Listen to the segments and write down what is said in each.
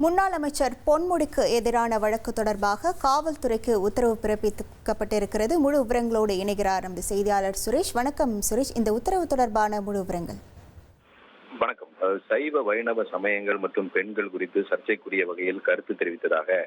முன்னாள் அமைச்சர் பொன்முடிக்கு எதிரான வழக்கு தொடர்பாக காவல்துறைக்கு உத்தரவு பிறப்பிக்கப்பட்டிருக்கிறது. முழு விவரங்களோடு இணைகிறார் நமது செய்தியாளர் சுரேஷ். வணக்கம் சுரேஷ். இந்த உத்தரவு தொடர்பான முழு விவரங்கள். வணக்கம். சைவ வைணவ சமயங்கள் மற்றும் பெண்கள் குறித்து சர்ச்சைக்குரிய வகையில் கருத்து தெரிவித்ததாக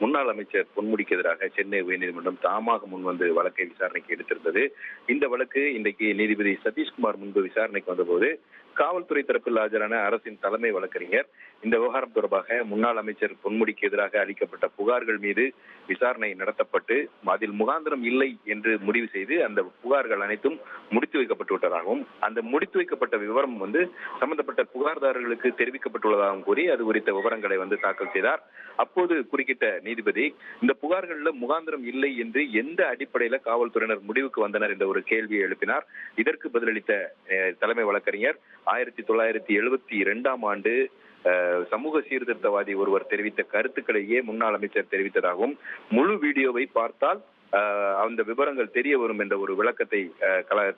முன்னாள் அமைச்சர் பொன்முடிக்கு எதிராக சென்னை உயர்நீதிமன்றம் தாமாக முன்வந்து வழக்கை விசாரணைக்கு எடுத்திருந்தது. இந்த வழக்கு இன்றைக்கு நீதிபதி சதீஷ்குமார் முன்பு விசாரணைக்கு வந்தபோது காவல்துறை தரப்பில் ஆஜரான அரசின் தலைமை வழக்கறிஞர். இந்த விவகாரம் தொடர்பாக முன்னாள் அமைச்சர் பொன்முடிக்கு எதிராக அளிக்கப்பட்ட புகார்கள் மீது விசாரணை நடத்தப்பட்டு அதில் முகாந்திரம் இல்லை என்று முடிவு செய்து அந்த புகார்கள் அனைத்தும் முடித்து வைக்கப்பட்டு விட்டதாகவும் அந்த முடித்து வைக்கப்பட்ட விவரம் வந்து சம்பந்தப்பட்ட புகார்தாரர்களுக்கு தெரிவிக்கப்பட்டுள்ளதாகவும் கூறி அது குறித்த விவரங்களை வந்து தாக்கல் செய்தார். அப்போது குறுக்கிட்ட நீதிபதி இந்த புகார்கள்ல முகாந்திரம் இல்லை என்று எந்த அடிப்படையில காவல்துறையினர் முடிவுக்கு வந்தனர் என்ற ஒரு கேள்வியை எழுப்பினார். இதற்கு பதிலளித்த தலைமை வழக்கறிஞர் ஆயிரத்தி தொள்ளாயிரத்தி எழுபத்தி இரண்டாம் ஆண்டு சமூக சீர்திருத்தவாதி ஒருவர் தெரிவித்த கருத்துக்களையே முன்னாள் அமைச்சர் தெரிவித்ததாகவும் முழு வீடியோவை பார்த்தால் அந்த விவரங்கள் தெரிய வரும் என்ற ஒரு விளக்கத்தை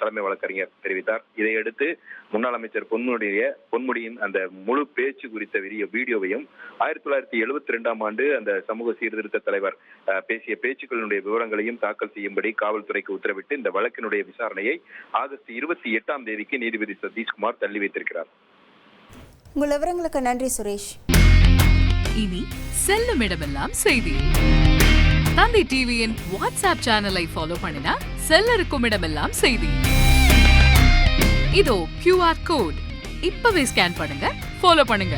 தலைமை வழக்கறிஞர் தெரிவித்தார். இதையடுத்து முன்னாள் அமைச்சர் பொன்முடிய பொன்முடியின் அந்த முழு பேச்சு குறித்த வீடியோ வீடியோவையும் ஆயிரத்தி தொள்ளாயிரத்தி எழுபத்தி ரெண்டாம் ஆண்டு அந்த சமூக சீர்திருத்த தலைவர் பேசிய பேச்சுக்களுடைய விவரங்களையும் தாக்கல் செய்யும்படி காவல்துறைக்கு உத்தரவிட்டு இந்த வழக்கினுடைய விசாரணையை ஆகஸ்ட் இருபத்தி எட்டாம் தேதிக்கு நீதிபதி சதீஷ்குமார் தள்ளி வைத்திருக்கிறார். உங்கள் விவரங்களுக்கு நன்றி சுரேஷ். இனி செல்லும் இடமெல்லாம் செய்தி. தந்தி டிவியின் வாட்ஸ்அப் சேனலை ஃபாலோ பண்ணினா செல்ல இருக்கும் இடமெல்லாம் செய்தி. இதோ கியூஆர் கோட் இப்பவே ஸ்கேன் பண்ணுங்க ஃபாலோ பண்ணுங்க.